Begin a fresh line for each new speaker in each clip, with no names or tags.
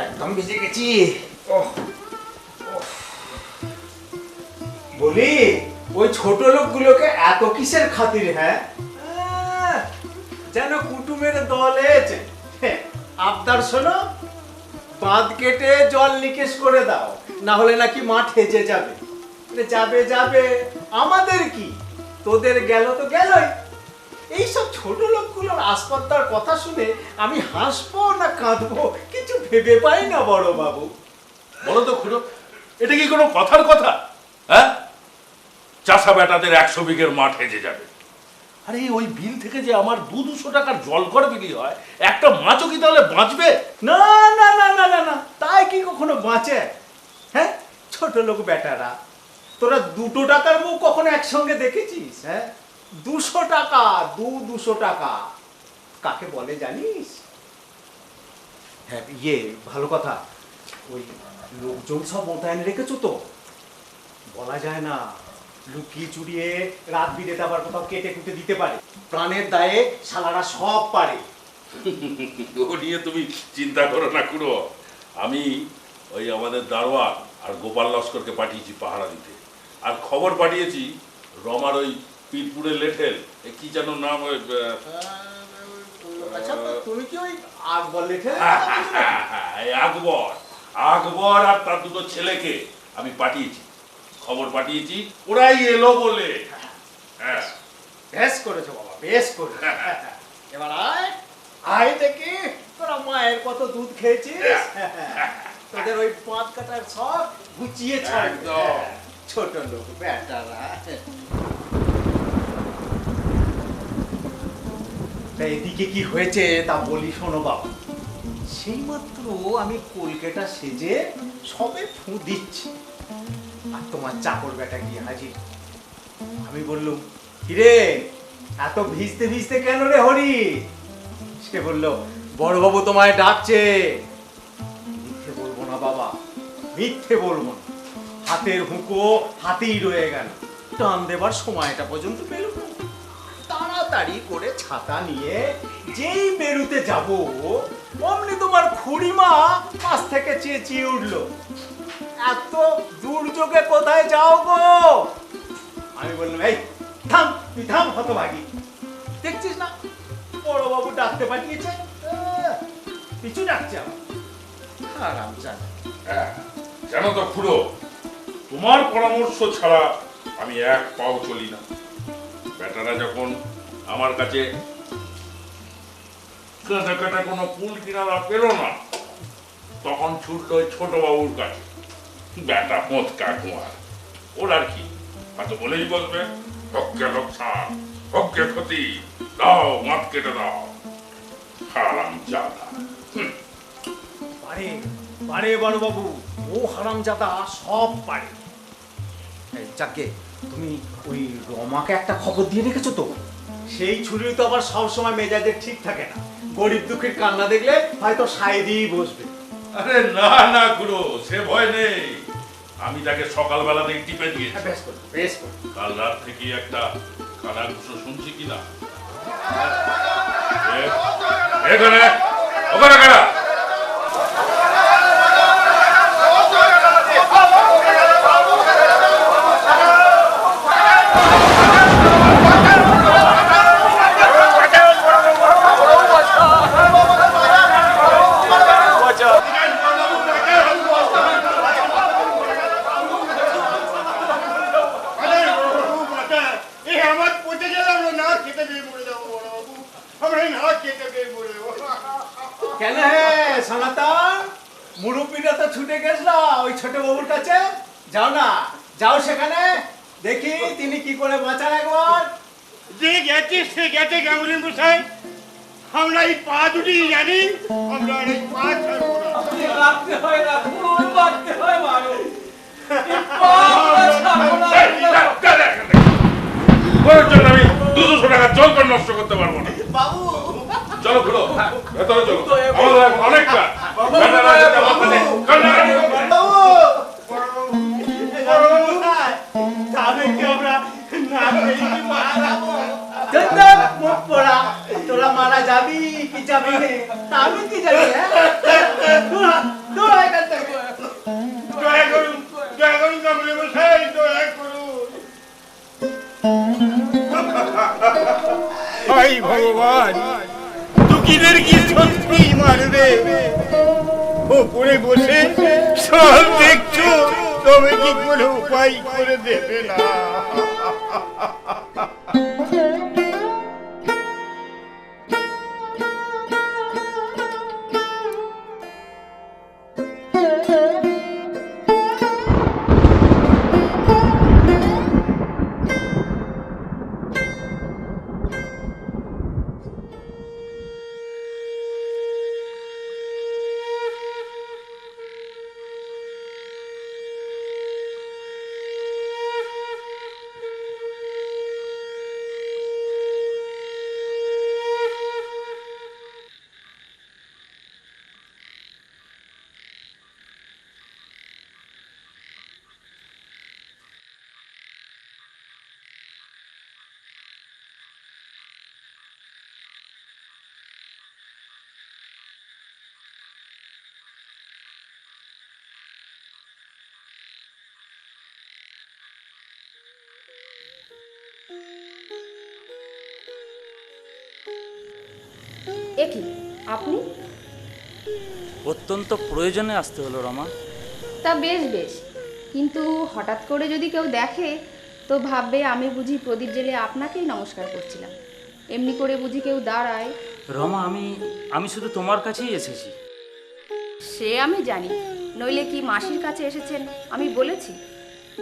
একদম ভিজে গেছি। বলি ওই ছোট লোকগুলোকে এত কিসের খাতির হ্যাঁ যেন কুটুমের দল হ্যাঁ, আবদার শোনো বাঁধ কেটে জল নিকেশ করে দাও না হলে নাকি মাঠ হেজে যাবে যাবে যাবে আমাদের কি তোদের গেল তো গেলই এইসব ছোট লোকগুলোর আসপত্তার কথা শুনে আমি হাসবো না কাঁদবো? কিছু ভেবে পাই না বড় বাবু
বলো তো খুড়ো এটা কি কোনো কথার কথা? হ্যাঁ? চাষা বেটাদের একশো বিঘের মাঠ হেজে যাবে। আরে ওই বিল থেকে যে আমার দু দুশো টাকার জল কর বিক্রি হয় একটা মাছও কি তাহলে বাঁচবে?
না না না না না না তাই কি কখনো বাঁচে? হ্যাঁ? ছোট লোক বেটারা তোরা দুটো টাকার মুখ কখনো একসঙ্গে দেখেছিস হ্যাঁ? দুশো টাকা, দু দুশো টাকা। কাকে বলে জানিস? হ্যাঁ ইয়ে ভালো কথা। ওই লোকজন সব মোতায়েন রেখেছো তো? বলা যায় না, লুকিয়ে চুরিয়ে রাত বিরেতে আবার কোথাও কেটে কুটে দিতে পারে। প্রাণের দায়ে শালারা সব পারে।
ও নিয়ে তুমি চিন্তা করো না কুড়ো। আমি ওই আমাদের দারোয়ান আর গোপাল লস্করকে পাঠিয়েছি পাহারা দিতে। আর খবর পাঠিয়েছি রমার ওই পীরপুরের লেঠেল কি যেন নাম ওই
আচ্ছা আকবর
আকবর আকবর আর তার দুটো ছেলেকে আমি পাঠিয়েছি খবর পাঠিয়েছি ওরাই এলো বলে। হ্যাঁ।
বেশ করেছ বাবা বেশ এবার আয় আয় দেখি তোরা মায়ের কত দুধ খেয়েছিস? তোদের ওই পাঁচ কাটার সব গুছিয়ে
একদম।
ছোট লোক বেটারা তা এদিকে কি হয়েছে তা বলি, শোনো বাবা সেই মাত্র আমি কলকাতা সেজে সবে ফু দিচ্ছি। আর তোমার চাকর বেটা গিয়ে হাজির। আমি বললুম, কিরে, এত ভিজতে ভিজতে কেন রে হরি? সে বলল, বড়বাবু তোমায় ডাকছে। মিথ্যে বলব না বাবা, মিথ্যে বলব না। হাতের হুঁকো হাতেই রয়ে গেল। টান দেবার সময়টা পর্যন্ত পেল না। তাড়াতাড়ি করে ছাতা নিয়ে যেই বেরুতে যাব, অমনি তোমার খুড়িমা পাশ থেকে চেঁচিয়ে উঠল, এত দুর্যোগে কোথায় যাও গো? আমি বললাম, এই, থাম, তুই থাম হতভাগী। দেখছিস না, বড়বাবু ডাকতে পাঠিয়েছে পিছু ডাকছে খারাপ জানা
হ্যাঁ জানো তো খুড়ো? তোমার পরামর্শ ছাড়া আমি এক পাও চলি না। বেটারা যখন আমার কাছে কাটা কাটা কোনো কুল কিনারা পেল না। তখন ছুটলো ওই ছোট বাবুর কাছে। বেটা পোঁত কাকুয়ার ওর আর কি? হয়তো বলেই বলবে হককে লোকসান হককে ক্ষতি, দাও মাত কেটে দাও। হারাম জাদা।
পারে পারে বড়বাবু ও হারামজাদা সব পারে। যাকে, তুমি ওই রমাকে একটা খবর দিয়ে রেখেছো তো? সেই ছুরি তো আবার সব সময় মেজাজের ঠিক থাকে না। গরিব দুঃখীর কান্না দেখলে হয়তো সাই দিয়েই বসবে।
আরে না না গুরু সে ভয় নেই। আমি তাকে সকালবেলাতেই টিপে দিয়েছি।
হ্যাঁ, বেশ করে বেশ করে।
কাল রাত থেকে একটা কানা ঘুষো শুনছি কিনা? এখানে ওখানে কারা
এই আমার পচে গেলাম না খেতে পেয়ে মরে যাব বড় বাবু আমরা না খেতে পেয়ে মরে যাব
কেন হে সনাতন? মুরব্বীরা তো ছুটে গেছিল ওই ছোট বাবুর কাছে। যাও না যাও সেখানে। দেখি তিনি কি করে বাঁচান একবার।
যে গেছে সে গেছে গাঙ্গুলি মশাই। আমরা এই পা দুটি জানি আমরা এই পা ছাড়বো না।
রাখতে হয় রাখুন রাখতে হয়
আমি দুশো টাকা জল করে নষ্ট করতে পারব না।
বাবু।
চলো খুলো। ভেতরে চলো। আমাদের এখন অনেক কাজ বেটারা যেতে আমার কাছে কান্নাকাটি করবে।
বাবু। বড় বাবু। কোথায়? তাদেরকে আমরা না পেয়ে কি মারা যাব? চন্দন, মুখ পোড়া। তোরা মারা যাবি কি যাবে আমি কি জানি হ্যাঁ?
কি সত্যি মারবে ওপরে বসে সব দেখছ তবে কি কোনো উপায় করে দেবে না।
এ কি? আপনি?
অত্যন্ত প্রয়োজনে আসতে হলো রমা।
তা বেশ বেশ। কিন্তু হঠাৎ করে যদি কেউ দেখে তো ভাববে আমি বুঝি প্রদীপ জেলে আপনাকেই নমস্কার করছিলাম। এমনি করে বুঝি কেউ দাঁড়ায়।
রমা আমি আমি শুধু তোমার কাছেই এসেছি।
সে আমি জানি। নইলে কি মাসির কাছে এসেছেন? আমি বলেছি।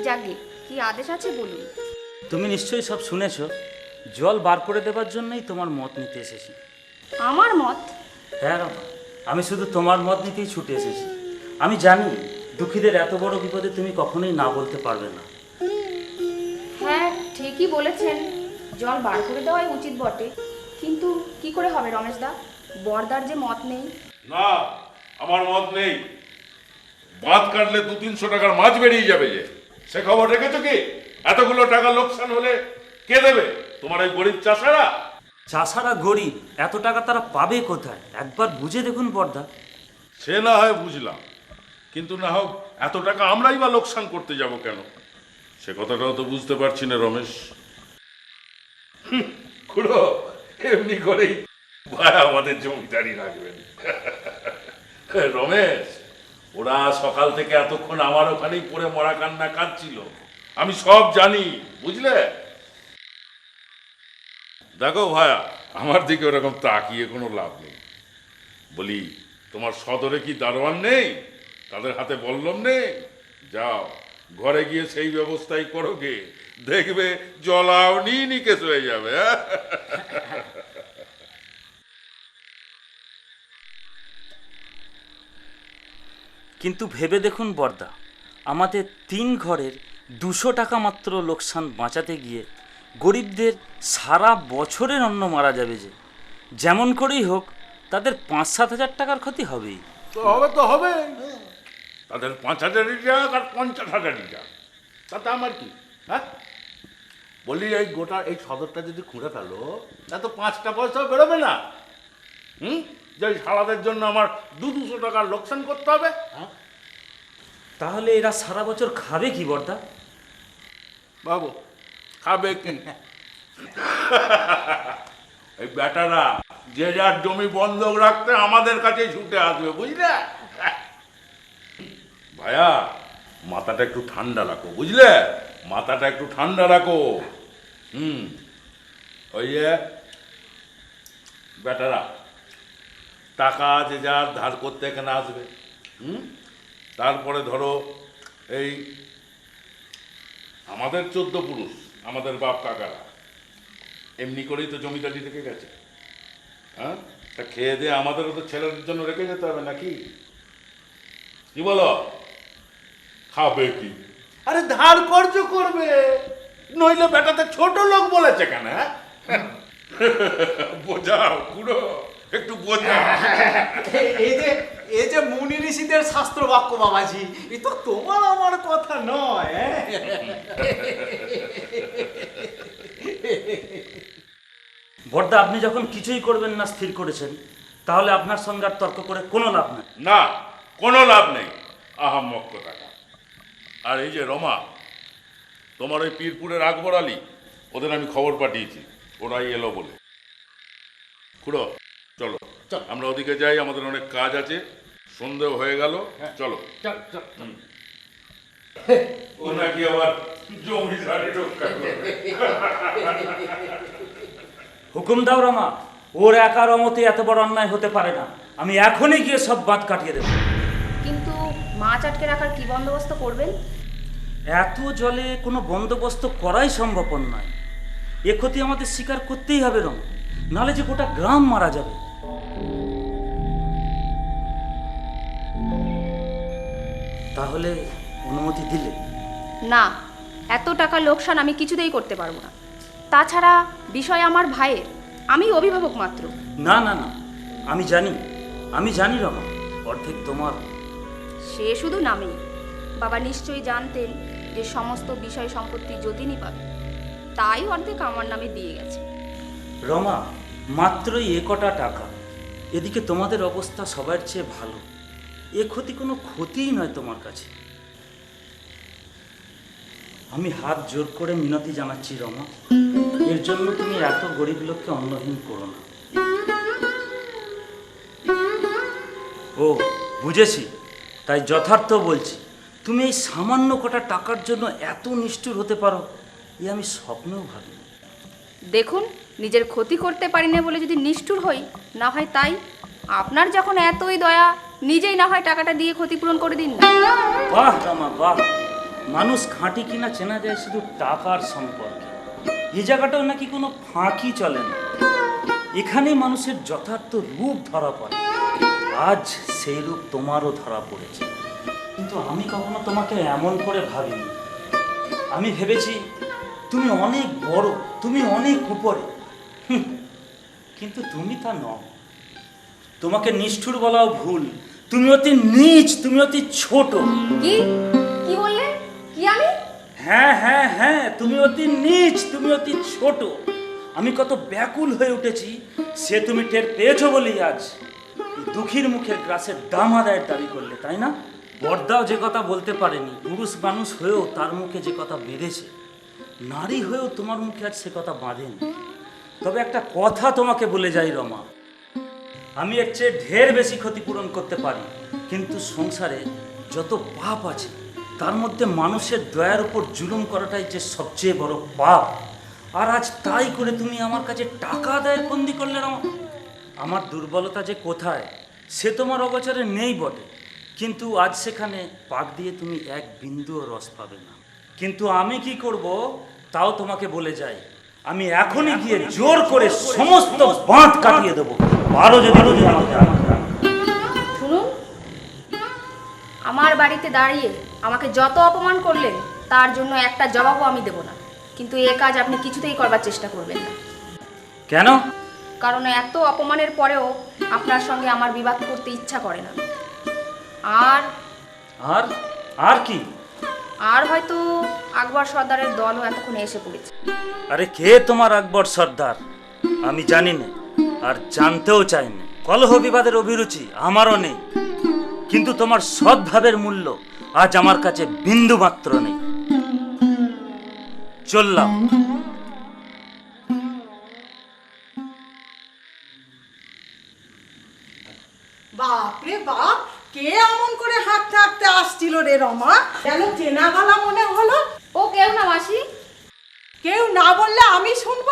যাকে কি আদেশ আছে বলুন।
তুমি নিশ্চয়ই সব শুনেছ। জল বার করে দেবার জন্যই তোমার মত নিতে এসেছি।
আমার মত?
হ্যাঁ আমি শুধু তোমার মত নিতেই ছুটে এসেছি। আমি জানি দুঃখীদের এত বড় বিপদে তুমি কখনোই না বলতে পারবে না।
হ্যাঁ ঠিকই বলেছেন। জল বার করে দেওয়াই উচিত বটে। কিন্তু কি করে হবে রমেশদা বরদার যে মত নেই।
না আমার মত নেই। বাঁধ কাটলে দু তিনশো টাকার মাছ বেরিয়ে যাবে যে। সে খবর রেখেছো কি? এতগুলো টাকা লোকসান হলে কে দেবে? তোমার ওই গরিব চাষারা?
চাষারা গরিব এত টাকা তারা পাবে কোথায়? একবার বুঝে দেখুন বর্দা
সে না হয় বুঝলাম কিন্তু না হোক এত টাকা আমরাই বা লোকসান করতে যাব কেন? সে কথাটাও তো বুঝতে পারছি না রমেশ। খুড়ো এমনি করেই ভাই আমাদের জমিদারি রাখবেন রমেশ ওরা সকাল থেকে এতক্ষণ আমার ওখানেই পড়ে মরা কান্না কাঁদছিল। আমি সব জানি বুঝলে? দেখো ভাইয়া আমার দিকে ওরকম তাকিয়ে কোনো লাভ নেই। বলি, তোমার সদরে কি দারোয়ান নেই? তাদের হাতে বল্লম নেই? যাও, ঘরে গিয়ে সেই ব্যবস্থাই করো গে। দেখবে জলাও নিকেশ হয়ে যাবে?
কিন্তু ভেবে দেখুন বর্দা, আমাদের তিন ঘরের দুশো টাকা মাত্র লোকসান বাঁচাতে গিয়ে গরিবদের সারা বছরের অন্ন মারা যাবে যে। যেমন করেই হোক তাদের পাঁচ সাত হাজার টাকার ক্ষতি হবেই।
তো হবে তো হবে। তাদের পাঁচ হাজারই যাক আর পঞ্চাশ হাজারই যাক তাতে আমার কি? হ্যাঁ? বলি এই গোটা এই সদরটা যদি খুঁড়ে ফেলো তা তো পাঁচটা পয়সা বেরোবে না। হুম? যে শালাদের জন্য আমার দু দুশো টাকার লোকসান করতে হবে। হ্যাঁ?
তাহলে এরা সারা বছর খাবে কি বর্দা?
বাবু খাবে কি? এই বেটারা, যে যার জমি বন্ধক রাখতে আমাদের কাছে ছুটে আসবে, বুঝলে? ভাইয়া, মাথাটা একটু ঠান্ডা রাখো, বুঝলে? মাথাটা একটু ঠান্ডা রাখো। হুম। ওই যে, বেটারা, টাকা যে যার ধার করতে এখানে আসবে, হুম? তারপরে ধরো, এই আমাদের চোদ্দ পুরুষ। আমাদের বাপ কাকারা। এমনি করেই তো জমিদারি রেখে গেছে। হ্যাঁ? তা খেয়ে দিয়ে আমাদেরও তো ছেলেদের জন্য রেখে যেতে হবে নাকি? কি বলো? খাবে কি? আরে ধার কর্জ করবে। নইলে বেটাতে ছোট লোক বলেছে কেন হ্যাঁ? বোঝাও পুরো একটু বোঝাও
এ- এই যে এই যে মুনি ঋষিদের শাস্ত্র বাক্য বাবাজি এ তো তোমার আমার কথা নয় হ্যাঁ?
বর্দা আপনি যখন কিছুই করবেন না স্থির করেছেন তাহলে আপনার সঙ্গে আর তর্ক করে কোনো লাভ নেই।
না কোনো লাভ নেই। আহাম্মক টাকা আর এই যে রমা তোমার ওই পীরপুরের আকবর আলী ওদের আমি খবর পাঠিয়েছি ওরাই এলো বলে। খুড়ো চলো আমরা ওদিকে যাই আমাদের অনেক কাজ আছে। সন্ধে হয়ে গেল। চলো।
চল।
ও নাকি আবার জমিদারি রক্ষা করবে
হুকুম দাও রমা ওর একার অমতে এত বড় অন্যায় হতে পারে না। আমি এখনই গিয়ে সব বাঁধ কাটিয়ে দেবো।
কিন্তু মাছ আটকে রাখার কি বন্দোবস্ত করবেন?
এত জলে কোনো বন্দোবস্ত করাই সম্ভব নয়। এ ক্ষতি আমাদের স্বীকার করতেই হবে রম নালে যে গোটা গ্রাম মারা যাবে। তাহলে অনুমতি দিলে?
না এত টাকা লোকসান আমি কিছুতেই করতে পারব না। তাছাড়া বিষয় আমার ভাইয়ের আমি অভিভাবক মাত্র।
না না না আমি জানি আমি জানি রমা অর্ধেক তোমার।
সে শুধু নামেই। বাবা নিশ্চয়ই জানতেন যে সমস্ত বিষয় সম্পত্তি যতীনই পাবে। তাই অর্ধেক আমার নামে দিয়ে গেছে।
রমা মাত্রই এ কটা টাকা। এদিকে তোমাদের অবস্থা সবার চেয়ে ভালো। এ ক্ষতি কোনো ক্ষতিই নয় তোমার কাছে। আমি হাত জোর করে মিনতি জানাচ্ছি, রমা। এর জন্য তুমি এত গরিব লোককে অন্নহীন করো না। ও, বুঝেছি। তাই যথার্থ বলছি, তুমি এই সামান্য কটা টাকার জন্য এত নিষ্ঠুর হতে পারো, এ আমি স্বপ্নেও ভাবিনি।
দেখুন নিজের ক্ষতি করতে পারি না বলে যদি নিষ্ঠুর হই, না হয় তাই? আপনার যখন এতই দয়া, নিজেই না হয় টাকাটা দিয়ে ক্ষতিপূরণ করে দিন।
বাহ, রামা, বাহ। মানুষ খাঁটি কিনা চেনা যায় শুধু টাকার সম্পর্কে। এই জায়গাটাও নাকি কোনো ফাঁকি চলে না। এখানে মানুষের যথার্থ রূপ ধরা পড়ে। আজ সেই রূপ তোমারও ধরা পড়েছে। কিন্তু আমি কখনো তোমাকে এমন করে ভাবিনি। আমি ভেবেছি, তুমি অনেক বড়, তুমি অনেক উপরে। কিন্তু তুমি তা নও। তোমাকে নিষ্ঠুর বলাও ভুল। তুমি অতি নীচ তুমি অতি ছোট।
কি? কি বললেন কি আমি?
হ্যাঁ হ্যাঁ হ্যাঁ তুমি অতি নীচ তুমি অতি ছোট। আমি কত ব্যাকুল হয়ে উঠেছি সে তুমি টের পেয়েছ বলেই আজ। দুঃখীর মুখের গ্রাসের দাম আদায়ের দাবি করলে তাই না? বর্দাও যে কথা বলতে পারেনি পুরুষ মানুষ হয়েও তার মুখে যে কথা বেঁধেছে। নারী হয়েও তোমার মুখে আজ সে কথা বাঁধেনি। তবে একটা কথা তোমাকে বলে যাই, রমা। আমি এর চেয়ে ঢের বেশি ক্ষতিপূরণ করতে পারি, কিন্তু সংসারে যত পাপ আছে, তার মধ্যে মানুষের দয়ার উপর জুলুম করাটাই যে সবচেয়ে বড় পাপ। আর আজ তাই করে তুমি আমার কাছে টাকা আদায়ের বন্দি করলে, রমা। আমার দুর্বলতা যে কোথায়, সে তোমার অগোচরে নেই বটে। কিন্তু আজ সেখানে পাক দিয়ে তুমি এক বিন্দুও রস পাবে না। কিন্তু আমি কি করব, তাও তোমাকে বলে যাই। আমি এখনই গিয়ে জোর করে সমস্ত বাঁধ কাটিয়ে দেবো। আরও যদি যদি
শুনুন আমার বাড়িতে দাঁড়িয়ে আমাকে যত অপমান করলেন তার জন্য একটা জবাবও আমি দেব না। কিন্তু এ কাজ আপনি কিছুতেই করবার চেষ্টা করবেন না।
কেন?
কারণ এত অপমানের পরেও আপনার সঙ্গে আমার বিবাদ করতে ইচ্ছা করে না। আর?
আর? আর কি?
আর হয়তো আকবর সর্দারের দলও এতক্ষণে এসে পড়েছে।
আরে কে তোমার আকবর সর্দার? আমি জানি না আর জানতেও চাই না। কলহ বিবাদের অভিরুচি আমারও নেই কিন্তু তোমার সদ্ভাবের মূল্য আজ আমার কাছে বিন্দু মাত্র নেই। চললাম।
বাপরে বাপ! কে অমন করে হাঁটতে হাঁটতে আসছিল রে রমা? যেন চেনা গলা মনে হলো?
ও কেউ না মাসি।
কেউ না বললে আমি শুনব?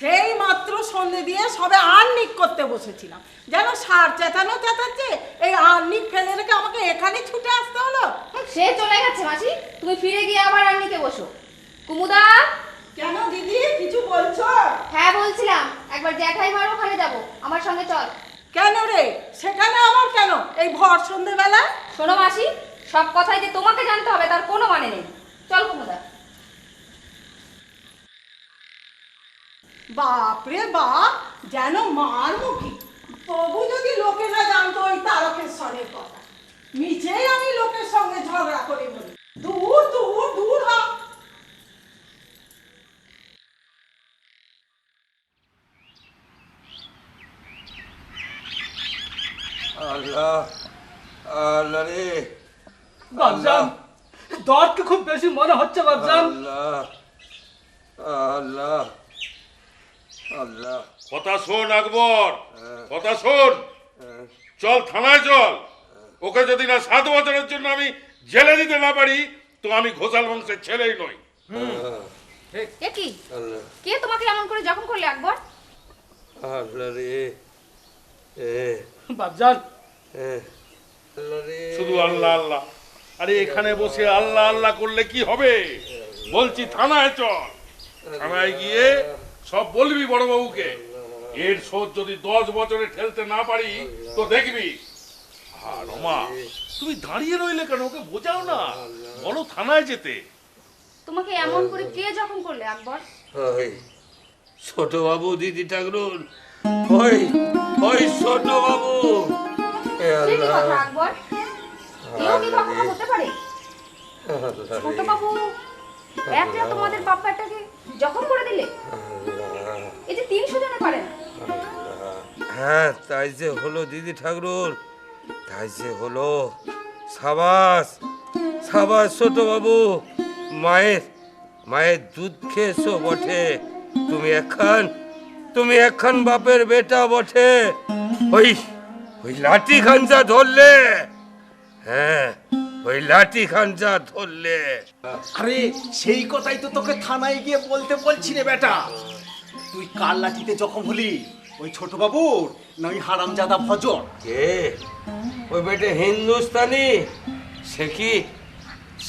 সেই মাত্র সন্ধে দিয়ে সবে আর্নিক করতে বসেছিলাম। যেন সার চেঁচানো চেঁচাচ্ছে এই আর্নিক ফেলে রেখে আমাকে এখানে ছুটে আসতে হলো?
সে চলে গেছে মাসি। তুমি ফিরে গিয়ে আবার রান্নিতে বসো। কুমুদা?
কেন দিদি কিছু বলছো?
হ্যাঁ বলছিলাম। একবার জ্যাঠাই মার ওখানে যাব। আমার সঙ্গে চল।
কেন রে? সেখানে আবার কেন? এই ভর সন্ধেবেলা
শোনো মাসি সব কথাই যে তোমাকে জানতে হবে তার কোনো মানে নেই। চল কুমুদা।
বাপরে বাপ যেন মার মুখী। তবু যদি লোকেরা জানতো ওই তারকেশ্বরের কথা। মিছেই আমি লোকের সঙ্গে ঝগড়া করে বলি। দূর দূর দূর হ।
আল্লাহ রে।
বাবজান দর কি খুব বেশি মনে হচ্ছে বাবজান
আল্লাহ আল্লাহ আল্লাহ।
কথা শোন আকবর। কথা শোন। চল থানায় চল। ওকে যদি না সাত বছরের জন্য আমি জেলে দিতে না পারি তো আমি ঘোষাল বংশের ছেলেই নই।
এ কি? কে তোমাকে এমন করে জখম করলে একবার
আল্লাহ রে। এ।
বাবজান
আল্লাহ
শুধু আল্লাহ আল্লাহ। আরে এখানে বসে আল্লাহ আল্লাহ করলে কি হবে? বলছি থানায় চল। থানায় গিয়ে সব বলবি বড়বাবুকে। এর শোধ যদি দশ বছরে ঠেলতে না পারি তো দেখবি। আর রমা তুমি দাঁড়িয়ে রইলে কেন? ওকে বোঝাও না। বলো থানায় যেতে।
তোমাকে এমন করে কে জখম করলে একবার
ছোট বাবু দিদি ঠাকুর ওই ওই ছোট বাবু
তোমাদের বাপ্পাটাকে জখম করে দিলে? এই যে তিনশো জনে পারে
হ্যাঁ তাই যে হলো দিদি ঠাকুর তাই যে হলো সাবাস। সাবাস ছোট বাবু মায়ের মায়ের দুধ খেয়েছো বটে। তুমি এখন তুমি এখন বাপের বেটা বটে। ওই ওই লাঠি খাঞ্জা ধরলে হ্যাঁ ওই লাঠি খাঞ্জা ধরলে।
আরে সেই কথাই তো তোকে থানায় গিয়ে বলতে বলছি রে বেটা। তুই কার লাঠিতে জখম হলি? ওই ছোট বাবুর না ওই হারামজাদা ভজর?
কে? ওই বেটে হিন্দুস্তানি? সে কি?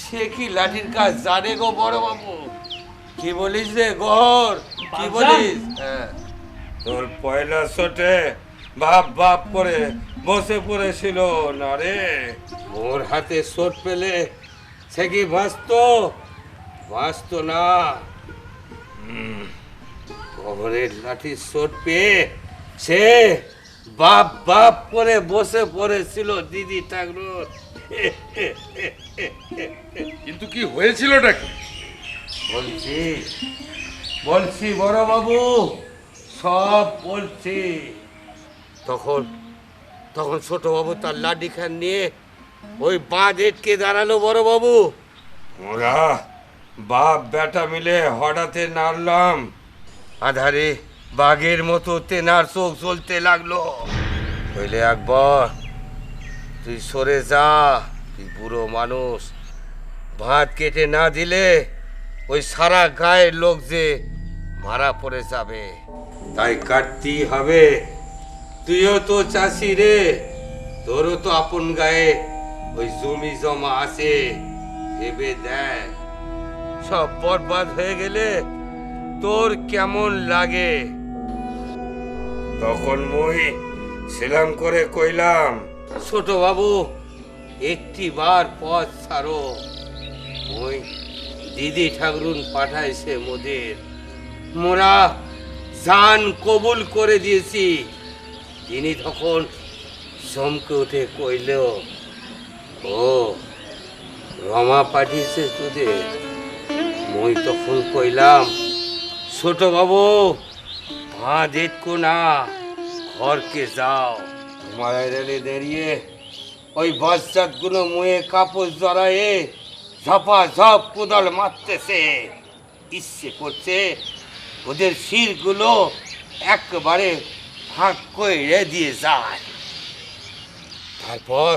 সে কি লাঠির কাজ জানে গো বড় বাবু কি বলিস রে গহর? কি বলিস? হ্যাঁ। তোর পয়লা শটে বাপ বাপ করে বসে পড়েছিল না রে। ওর হাতে শট পেলে সে কি বাঁচত বাঁচত না। কবরের লাঠির চোট পেয়ে সে বাপ বাপ করে বসে পড়েছিল দিদি ঠাকুর।
কিন্তু কি হয়েছিলটা কি?
বলছি বলছি বড় বাবু সব বলছি। তখন তখন ছোট বাবু তার লাঠি খান নিয়ে ওই বাঁধ এটকে দাঁড়াল বড় বাবু। ওরা বাপ বেটা মিলে হঠাৎ নাড়লাম। আধারে বাঘের মতো তেনার চোখ জ্বলতে লাগল। বলে একবার তুই সরে যা তুই বুড়ো মানুষ। ভাত কেটে না দিলে ওই সারা গায়ের লোক যে মারা পড়ে যাবে। তাই কাটতেই হবে। তুইও তো চাষি রে তোরও তো আপন গায়ে ওই জমি জমা আছে ভেবে দেখ। সব বরবাদ হয়ে গেলে তোর কেমন লাগে? তখন মই সেলাম করে কইলাম ছোট বাবু একটি বার পথ ছাড়ো। ওই দিদি ঠাকুরুন পাঠাইছে মোদের। মোরা জান কবুল করে দিয়েছি। তিনি তখন চমকে উঠে কইল ও, রমা পাঠিয়েছে তোদের। মই তখন কইলাম, ছোট বাবু ভা দেখো না, ঘরকে যাও। মায়ের রেলে দাঁড়িয়ে ওই বাচ্চাগুলো মুয়ে কাপড় জড়ায়ে ঝপা ঝপ কোদাল মারতেছে। ইচ্ছে করছে ওদের শিরগুলো একবারে ভাগ করে দিয়ে যায়। তারপর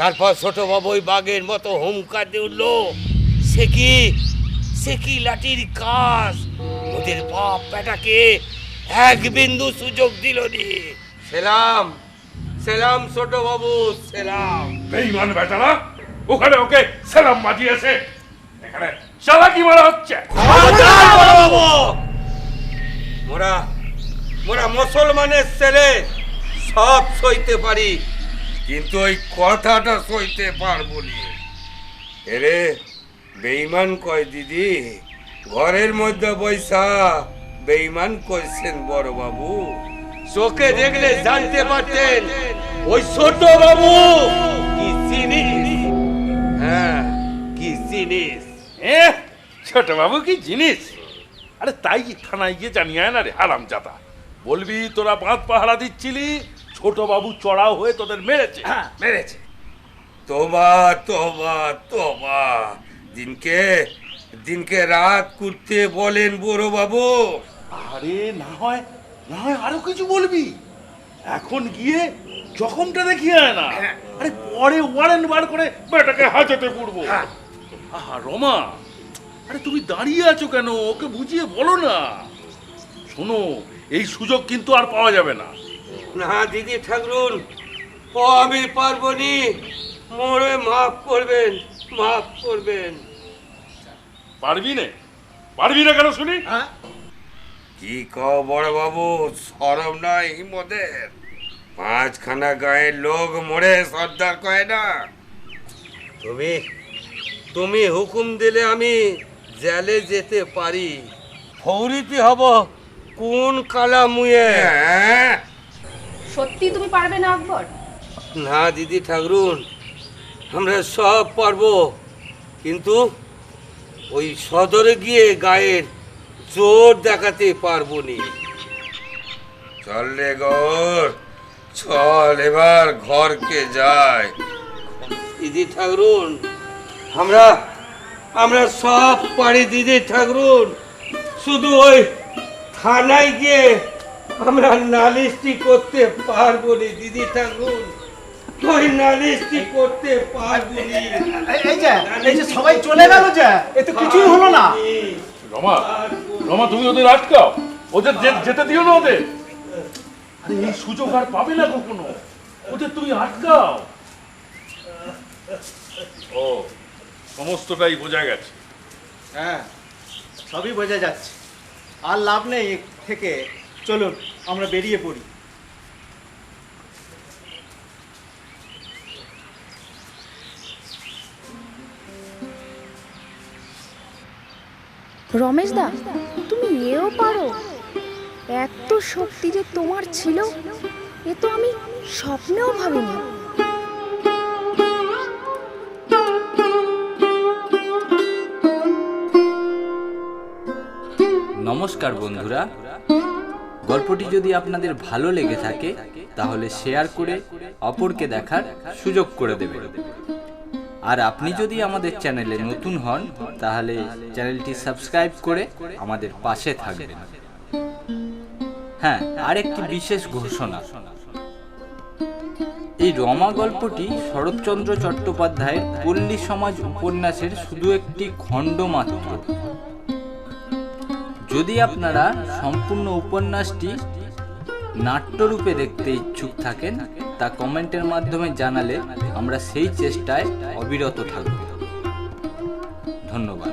তারপর ছোট বাবু ওই বাঘের মতো হুমকার দিয়ে উঠল সে কি? সে কি লাঠির কাজ? ওদের বাপ বেটাকে এক বিন্দু সুযোগ দিল নি। সেলাম সেলাম ছোট বাবু সেলাম
বেইমান বেটারা ওখানে ওকে সেলাম বাজিয়েছে। এখানে চালাকি মারা হচ্ছে।
মোরা মোরা মুসলমানের ছেলে। সব সইতে পারি, কিন্তু ওই কথাটা সইতে পারব নি। এরে বেইমান কয় দিদি, ঘরের মধ্যে বৈশা বেইমান কইছেন বড় বাবু চোখে দেখলে জানতে পারতেন, ওই ছোট বাবু কি জিনিস? হ্যাঁ কি জিনিস?
এ, ছোট বাবু কি জিনিস? আরে তাই থানায় গিয়ে জানিয়ে না রে হারাম জাতা বলবি তোরা বাঁধ পাহারা দিচ্ছিলি ছোট বাবু চড়াও হয়ে তোদের মেরেছে।
হ্যাঁ মেরেছে।
তোবা তোবা তোবা দিনকে দিনকে রাত করতে বলেন বড় বাবু।
আরে না হয় না হয় আরও কিছু বলবি। এখন গিয়ে জখমটা দেখিয়ে আয় না। আরে পরে ওয়ারেন্ট বার করে বেটাকে হাজতে পড়ব। আহা রমা আরে তুমি দাঁড়িয়ে আছো কেন? ওকে বুঝিয়ে বলো না। শোনো এই সুযোগ কিন্তু আর পাওয়া যাবে না।
না দিদি ঠাকুরুন ও আমি পারব নি মোরে মাফ করবেন মাফ করবেন।
পারবি না? পারবি না কেন শুনি?
কি কও বড় বাবু সরম নাই মোদের পাঁচখানা গায়ের লোক মরে সর্দার কয় না। তুমি তুমি হুকুম দিলে আমি জেলে যেতে পারি। ফৌরিতে হব কোন কালা মুয়ে
সত্যি তুমি পারবে না আকবর?
না দিদি ঠাকুরুন আমরা সব পারব। কিন্তু ওই সদরে গিয়ে গায়ের জোর দেখাতে পারব নি। চল রে গর চল এবার ঘরকে যায় দিদি ঠাকুরুন আমরা আমরা সব পারি দিদি ঠাকুরুন। শুধু ওই থানায় গিয়ে আমরা নালিশটি করতে পারব নি দিদি ঠাকুর। ওই নালিশটি করতে পারব নি
এই যে এই যে সবাই চলে গেল যে এ তো কিছুই হলো না।
রমা রমা তুমি ওদের আটকাও। ওদের যে- যেতে দিও না ওদের। আরে এই সুযোগ আর পাবে না কখনো। ওদের তুমি আটকাও। ও সমস্তটাই বোঝা গেছে।
হ্যাঁ সবই বোঝা যাচ্ছে। আর লাভ নেই থেকে। চলুন, আমরা বেরিয়ে পড়ি।
রমেশ দা, তুমি এও পারো। এত শক্তি যে তোমার ছিল, এ তো আমি স্বপ্নেও ভাবিনি।
নমস্কার বন্ধুরা। গল্পটি যদি আপনাদের ভালো লেগে থাকে, তাহলে শেয়ার করে অপরকে দেখার সুযোগ করে দেবেন। আর আপনি যদি আমাদের চ্যানেলে নতুন হন, তাহলে চ্যানেলটি সাবস্ক্রাইব করে আমাদের পাশে থাকবেন। হ্যাঁ আরেকটি বিশেষ ঘোষণা। এই রমা গল্পটি শরৎচন্দ্র চট্টোপাধ্যায়ের পল্লী সমাজ উপন্যাসের শুধু একটি খণ্ড মাত্র। যদি আপনারা সম্পূর্ণ উপন্যাসটি নাট্যরূপে দেখতে ইচ্ছুক থাকেন, তা কমেন্টের মাধ্যমে জানালে আমরা সেই চেষ্টায় অবিরত থাকব। ধন্যবাদ।